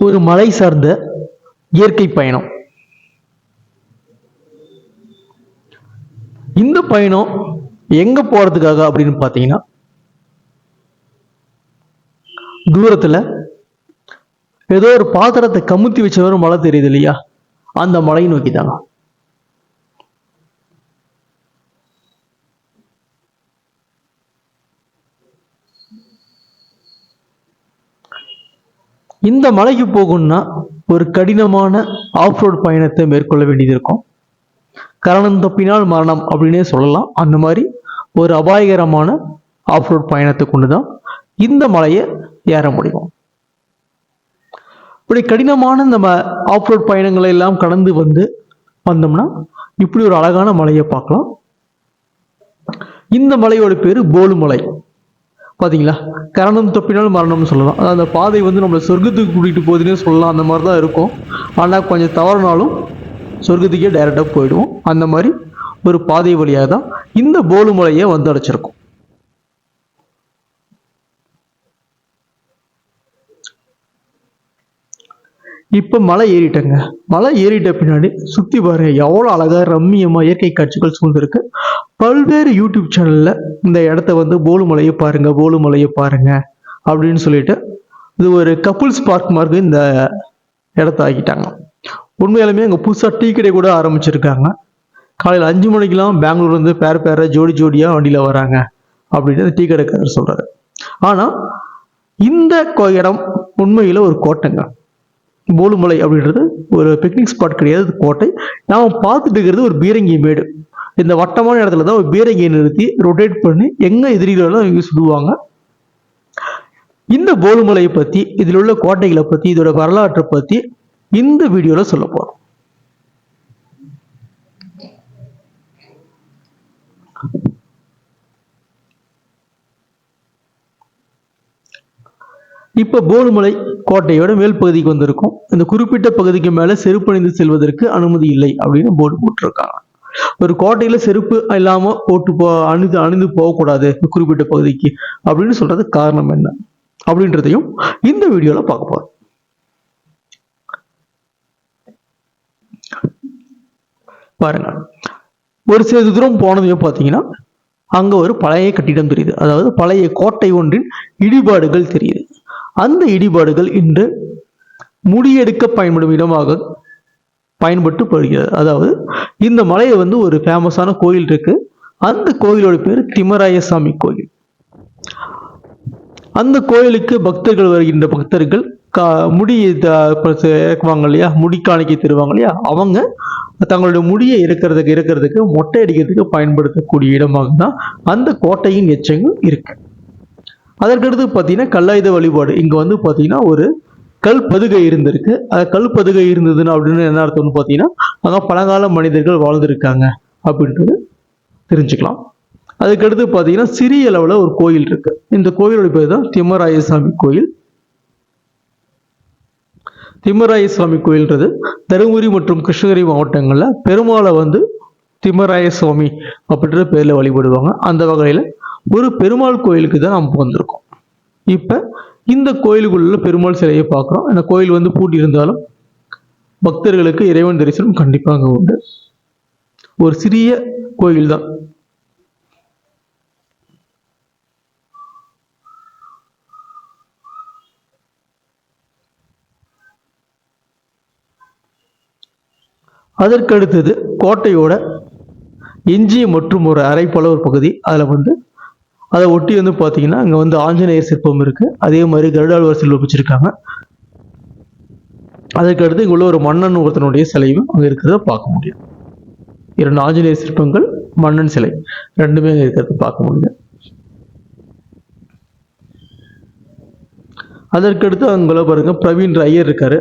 ஒரு மலை சார்ந்த இயற்கை பயணம். இந்த பயணம் எங்க போறதுக்காக அப்படின்னு பாத்தீங்கன்னா தூரத்துல ஏதோ ஒரு பாத்திரத்தை கமுத்தி வச்ச ஒரு மலை தெரியுது இல்லையா? அந்த மலையை நோக்கி தாங்க இந்த மலைக்கு போகணும்னா ஒரு கடினமான ஆஃப் ரோட் பயணத்தை மேற்கொள்ள வேண்டியது இருக்கும். கரணம் தப்பினால் மரணம் அப்படின்னே சொல்லலாம். அந்த மாதிரி ஒரு அபாயகரமான ஆஃப் ரோட் பயணத்தை கொண்டு தான் இந்த மலையை ஏற முடியும். இப்படி கடினமான இந்த ஆஃப் ரோட் பயணங்களை எல்லாம் கடந்து வந்து வந்தோம்னா இப்படி ஒரு அழகான மலையை பார்க்கலாம். இந்த மலையோட பேரு போலு பார்த்தீங்களா கரணம் தப்பினாலும் மரணம்னு சொல்லலாம். அதாவது அந்த பாதை வந்து நம்மளை சொர்க்கத்துக்கு கூட்டிகிட்டு போகுதுன்னே சொல்லலாம். அந்த மாதிரி தான் இருக்கும். ஆனால் கொஞ்சம் தவறினாலும் சொர்க்கத்துக்கே டைரெக்டாக போயிடுவோம். அந்த மாதிரி ஒரு பாதை வழியாக தான் இந்த போலு மலையை வந்து அடைச்சிருக்கும். இப்போ மலை ஏறிட்டேங்க. மலை ஏறிட்ட பின்னாடி சுற்றி பாருங்க எவ்வளோ அழகாக ரம்மியமாக இயற்கை காட்சிகள் சூழ்ந்திருக்கு. பல்வேறு யூடியூப் சேனலில் இந்த இடத்த வந்து போலுமலையை பாருங்கள் பாருங்க பாருங்கள் அப்படின்னு சொல்லிட்டு இது ஒரு கப்புள்ஸ் பார்க் மாதிரி இந்த இடத்த ஆக்கிட்டாங்க. உண்மையாலுமே அங்கே புதுசாக டீ கடை கூட ஆரம்பிச்சிருக்காங்க. காலையில் அஞ்சு மணிக்கெலாம் பெங்களூர்லேருந்து பேர பேர ஜோடி ஜோடியாக வண்டியில் வராங்க அப்படின்னு அந்த டீ கடைக்காரர் சொல்கிறாரு ஆனால் இந்த கோ- இடம் உண்மையில் ஒரு கோட்டைங்க. போலுமலை அப்படின்றது ஒரு பிக்னிக் ஸ்பாட் கிடையாது கோட்டை. நாம் பார்த்துட்டு இருக்கிறது ஒரு பீரங்கி மேடு. இந்த வட்டமான இடத்துல தான் ஒரு பீரங்கியை நிறுத்தி ரொட்டேட் பண்ணி எங்கே எதிரிகளெல்லாம் இங்கே சுடுவாங்க? இந்த போலுமலையை பற்றி இதில் உள்ள கோட்டைகளை பற்றி இதோட வரலாற்றை பற்றி இந்த வீடியோவில் சொல்ல போறோம். இப்போ போலுமலை கோட்டையோட மேல் பகுதிக்கு வந்திருக்கும். இந்த குறிப்பிட்ட பகுதிக்கு மேல செருப்பணிந்து செல்வதற்கு அனுமதி இல்லை அப்படின்னு போர்டு போட்டிருக்காங்க. ஒரு கோட்டையில செருப்பு இல்லாம போட்டு போ அணிந்து அணிந்து போகக்கூடாது குறிப்பிட்ட பகுதிக்கு அப்படின்னு சொல்றது காரணம் என்ன? அப்படின்றதையும் இந்த வீடியோல பார்க்க போறோம். பாருங்க. ஒரு சிறிது தூரம் போனதையும் பார்த்தீங்கன்னா அங்க ஒரு பழைய கட்டிடம் தெரியுது. அதாவது பழைய கோட்டை ஒன்றின் இடிபாடுகள் தெரியுது. அந்த இடிபாடுகள் இன்று முடியெடுக்க பயன்படும் இடமாக பயன்பட்டு வருகிறது அதாவது இந்த மலையை வந்து ஒரு ஃபேமஸான கோயில் இருக்கு. அந்த கோயிலோட பேர் திமராயசாமி கோயில். அந்த கோயிலுக்கு பக்தர்கள் வருகின்ற பக்தர்கள் கா முடி த- இறக்குவாங்க இல்லையா? முடி காணிக்கை தருவாங்க இல்லையா? அவங்க தங்களுடைய முடியை இறக்கிறதுக்கு இறக்கிறதுக்கு மொட்டை அடிக்கிறதுக்கு பயன்படுத்தக்கூடிய இடமாக தான் அந்த கோட்டையின் எச்சங்கள் இருக்கு. அதற்கடுத்து பார்த்தீங்கன்னா கல்லாயுத வழிபாடு. இங்கே வந்து பார்த்தீங்கன்னா ஒரு கல் பதுகை இருந்திருக்கு. அது கல் பதுகை இருந்ததுன்னு அப்படின்னு என்ன அர்த்தம்னு பார்த்தீங்கன்னா அங்கே பழங்கால மனிதர்கள் வாழ்ந்திருக்காங்க அப்படின்றது தெரிஞ்சுக்கலாம். அதுக்கடுத்து பார்த்தீங்கன்னா சிறிய அளவில் ஒரு கோயில் இருக்கு. இந்த கோயிலோட பேர் தான் திம்மராயசாமி கோயில். திம்மராயசாமி கோயில்ன்றது தருமபுரி மற்றும் கிருஷ்ணகிரி மாவட்டங்களில் பெருமாளை வந்து திம்மராயசுவாமி அப்படின்ற பேர்ல வழிபடுவாங்க. அந்த வகையில் ஒரு பெருமாள் கோயிலுக்கு தான் நம்ம வந்திருக்கோம். இப்போ இந்த கோயிலுக்குள்ள பெருமாள் சிலையை பார்க்குறோம். அந்த கோயில் வந்து பூட்டி இருந்தாலும் பக்தர்களுக்கு இறைவன் தரிசனம் கண்டிப்பாக அங்கே உண்டு. ஒரு சிறிய கோயில் தான். அதற்கு அடுத்தது கோட்டையோட எஞ்சிய மற்றும் ஒரு அரை போல ஒரு பகுதி அதில் வந்து அதை ஒட்டி வந்து பார்த்தீங்கன்னா அங்கே வந்து ஆஞ்சநேயர் சிற்பம் இருக்குது அதே மாதிரி கருடாழ்வார் சிற்பம் வச்சுருக்காங்க. அதற்கு அடுத்து உள்ள ஒரு மன்னன் ஒருத்தனுடைய சிலையும் அங்கே இருக்கிறத பார்க்க முடியும். இரண்டு ஆஞ்சநேயர் சிற்பங்கள் மன்னன் சிலை. ரெண்டுமே அங்கே இருக்கிறத பார்க்க முடியும். அதற்கடுத்து அங்கே பாருங்க பிரவீன் ஐயர் இருக்காரு.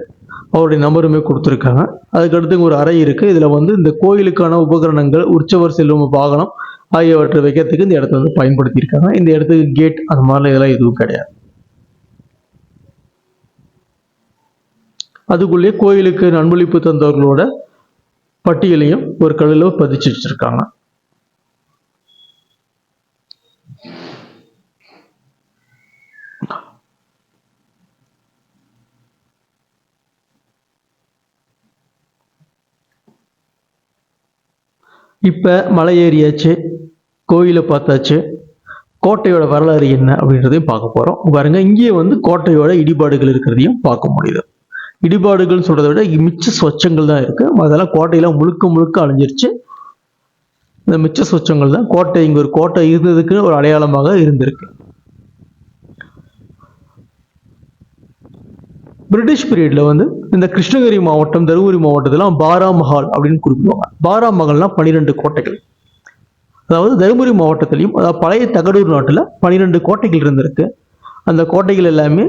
அவருடைய நம்பருமே கொடுத்துருக்காங்க. அதுக்கடுத்து ஒரு அறை இருக்குது இதில் வந்து இந்த கோயிலுக்கான உபகரணங்கள் உற்சவர் செல்லும் வாகனம் ஆகியவற்றை வைக்கிறதுக்கு இந்த இடத்த வந்து பயன்படுத்தியிருக்காங்க. இந்த இடத்துக்கு கேட் அந்த மாதிரிலாம் இதெல்லாம் எதுவும் கிடையாது. அதுக்குள்ளேயே கோயிலுக்கு நன்பளிப்பு தந்தவர்களோட பட்டியலையும் ஒரு கல்லில் பதிச்சு வச்சிருக்காங்க. இப்போ மலை ஏறியாச்சு. கோயிலை பார்த்தாச்சு. கோட்டையோட வரலாறு என்ன அப்படின்றதையும் பார்க்க போகிறோம் பாருங்க இங்கேயே வந்து கோட்டையோட இடிபாடுகள் இருக்கிறதையும் பார்க்க முடியுது. இடிபாடுகள் சொல்றதை விட மிச்ச சொச்சங்கள் தான் இருக்கு. அதெல்லாம் கோட்டையெல்லாம் முழுக்க முழுக்க அழிஞ்சிருச்சு. இந்த மிச்ச சொச்சங்கள் தான் கோட்டை இங்க ஒரு கோட்டை இருந்ததுக்குன்னு ஒரு அடையாளமாக இருந்திருக்கு. பிரிட்டிஷ் பீரியட்ல வந்து இந்த கிருஷ்ணகிரி மாவட்டம் தருமபுரி மாவட்டத்திலாம் பாரா மஹால் அப்படின்னு குறிப்பிடுவாங்க. பாரா மஹால்னா பனிரெண்டு கோட்டைகள். அதாவது தருமபுரி மாவட்டத்திலையும் அதாவது பழைய தகடூர் நாட்டில் பனிரெண்டு கோட்டைகள் இருந்திருக்கு. அந்த கோட்டைகள் எல்லாமே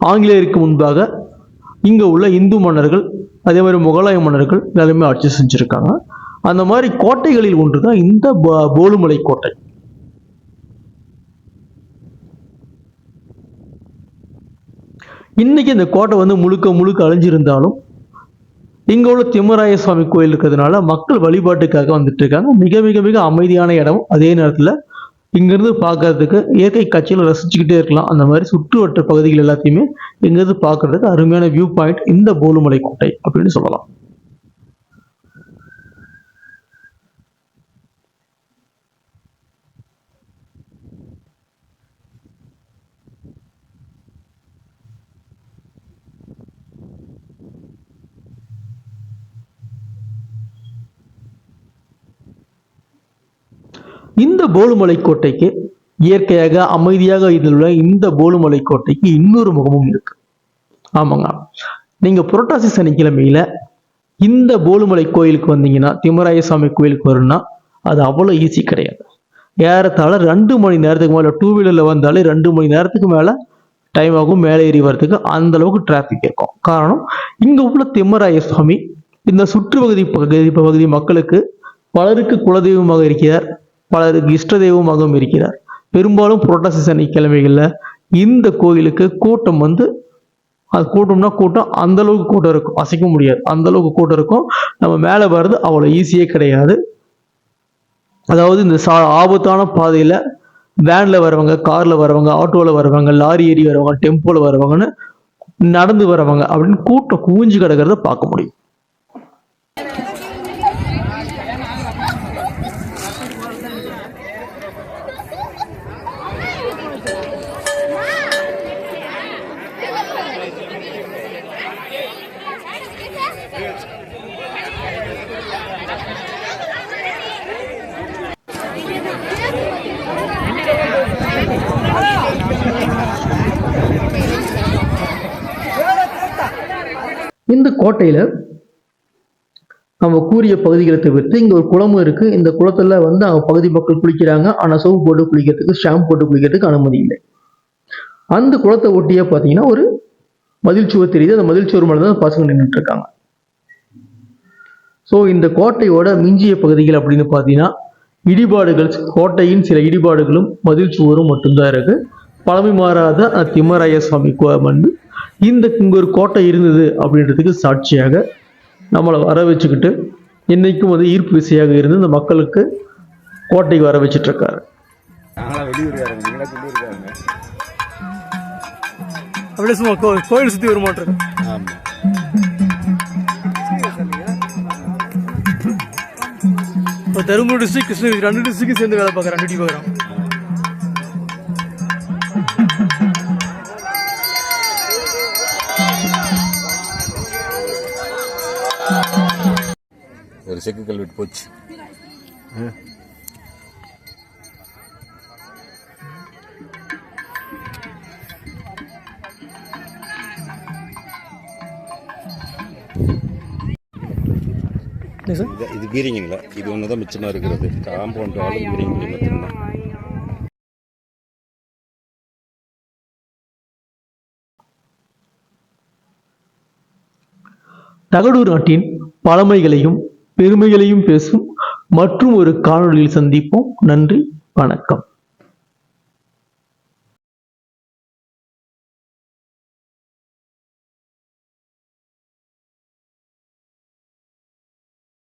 ஆங்கிலேயருக்கு முன்பாக இங்கே உள்ள இந்து மன்னர்கள் அதே மாதிரி முகலாய மன்னர்கள் எல்லாருமே ஆட்சி செஞ்சுருக்காங்க. அந்த மாதிரி கோட்டைகளில் ஒன்று தான் இந்த போலுமலை கோட்டை. இன்னைக்கு இந்த கோட்டை வந்து முழுக்க முழுக்க அழிஞ்சிருந்தாலும் இங்க உள்ள திம்மராய சுவாமி கோயில் இருக்கிறதுனால மக்கள் வழிபாட்டுக்காக வந்துட்டு இருக்காங்க. மிக மிக மிக அமைதியான இடம் அதே நேரத்துல இங்கேருந்து பார்க்கறதுக்கு இயற்கை காட்சியில் ரசிச்சுக்கிட்டே இருக்கலாம். அந்த மாதிரி சுற்றுவட்ட பகுதிகள் எல்லாத்தையுமே இங்கேருந்து பார்க்கறதுக்கு அருமையான வியூ பாயிண்ட் இந்த போலுமலை கோட்டை அப்படின்னு சொல்லலாம். இந்த போலுமலை கோட்டைக்கு இயற்கையாக அமைதியாக இதுள்ள இந்த போலுமலை கோட்டைக்கு இன்னொரு முகமும் இருக்கு. ஆமாங்க. நீங்க புரட்டாசி சனிக்கிழமையில இந்த போலுமலை கோயிலுக்கு வந்தீங்கன்னா திம்மராய சாமி கோயிலுக்கு வரும்னா அது அவ்வளோ ஈஸி கிடையாது. ஏறத்தாழ ரெண்டு மணி நேரத்துக்கு மேலே டூ வீலரில் வந்தாலே ரெண்டு மணி நேரத்துக்கு மேலே டைம் ஆகும் மேலே ஏறி வர்றதுக்கு அந்த அளவுக்கு டிராஃபிக் இருக்கும். காரணம் இங்க உள்ள திம்மராய சுவாமி இந்த சுற்றுப்பகுதி பகுதி பகுதி மக்களுக்கு பலருக்கு குலதெய்வமாக இருக்கிறார். பலருக்கு இஷ்ட தெய்வமாகவும் இருக்கிறார். பெரும்பாலும் புரட்டாசி சனிக்கிழமைகளில் இந்த கோயிலுக்கு கூட்டம் வந்து அது கூட்டம்னா கூட்டம் அந்த அளவுக்கு கூட்டம் இருக்கும். அசைக்க முடியாது. அந்த அளவுக்கு கூட்டம் இருக்கும். நம்ம மேலே வர்றது அவ்வளோ ஈஸியே கிடையாது. அதாவது இந்த சா ஆபத்தான பாதையில் வேனில் வரவங்க கார்ல வரவங்க ஆட்டோவில் வரவங்க லாரி ஏறி வரவங்க டெம்போவில் வரவங்கன்னு நடந்து வரவங்க அப்படின்னு கூட்டம் குவிஞ்சு கிடக்கிறத பார்க்க முடியும். இந்த கோட்டையில நம்ம கூறிய பகுதிகளை தவிர்த்து இங்க ஒரு குளமும் இருக்கு. இந்த குளத்துல வந்து அவங்க பகுதி மக்கள் குளிக்கிறாங்க. ஆனா சோப்பு போட்டு குளிக்கிறதுக்கு ஷாம்பு போட்டு குளிக்கிறதுக்கு அனுமதி இல்லை. அந்த குளத்தை ஒட்டியே பார்த்தீங்கன்னா ஒரு மதில் சுவர் தெரியுது. அந்த மதில் சுவர் மேலே தான் பசங்க நின்றுட்டு இருக்காங்க. ஸோ இந்த கோட்டையோட மிஞ்சிய பகுதிகள் அப்படின்னு பார்த்தீங்கன்னா இடிபாடுகள் கோட்டையின் சில இடிபாடுகளும் மதில் சுவரும் மட்டும்தான் இருக்கு. பழமை மாறாத திம்மராய சுவாமி வந்து இந்த இங்க ஒரு கோட்டை இருந்தது அப்படின்றதுக்கு சாட்சியாக நம்மளை வர வச்சுக்கிட்டு என்னைக்கும் வந்து ஈர்ப்பு விசையாக இருந்து இந்த மக்களுக்கு கோட்டைக்கு வர வச்சிட்டு இருக்காரு அப்படியே சும்மா கோயில் சுற்றி வர மாட்டேன் இப்போ தருமபுரி டிஸ்ட்ரிக்ட் கிருஷ்ணகிரி ரெண்டு டிஸ்ட்ரிக்ட் சேர்ந்து வேலை பார்க்குறேன் ரெண்டு பார்க்குறோம் ஒரு செக்கு கல்வெட்டு போச்சு. இது பீரிங்கல்ல இது ஒன்று தான் மிச்சமாக இருக்கிறது. காம்பவுண்ட் வாழும் பீரிங்க மட்டும்தான் தகடூர் நாட்டின் பழமைகளையும் பெருமைகளையும் பேசும் மற்றும் ஒரு காணொலியில் சந்திப்போம். நன்றி வணக்கம்.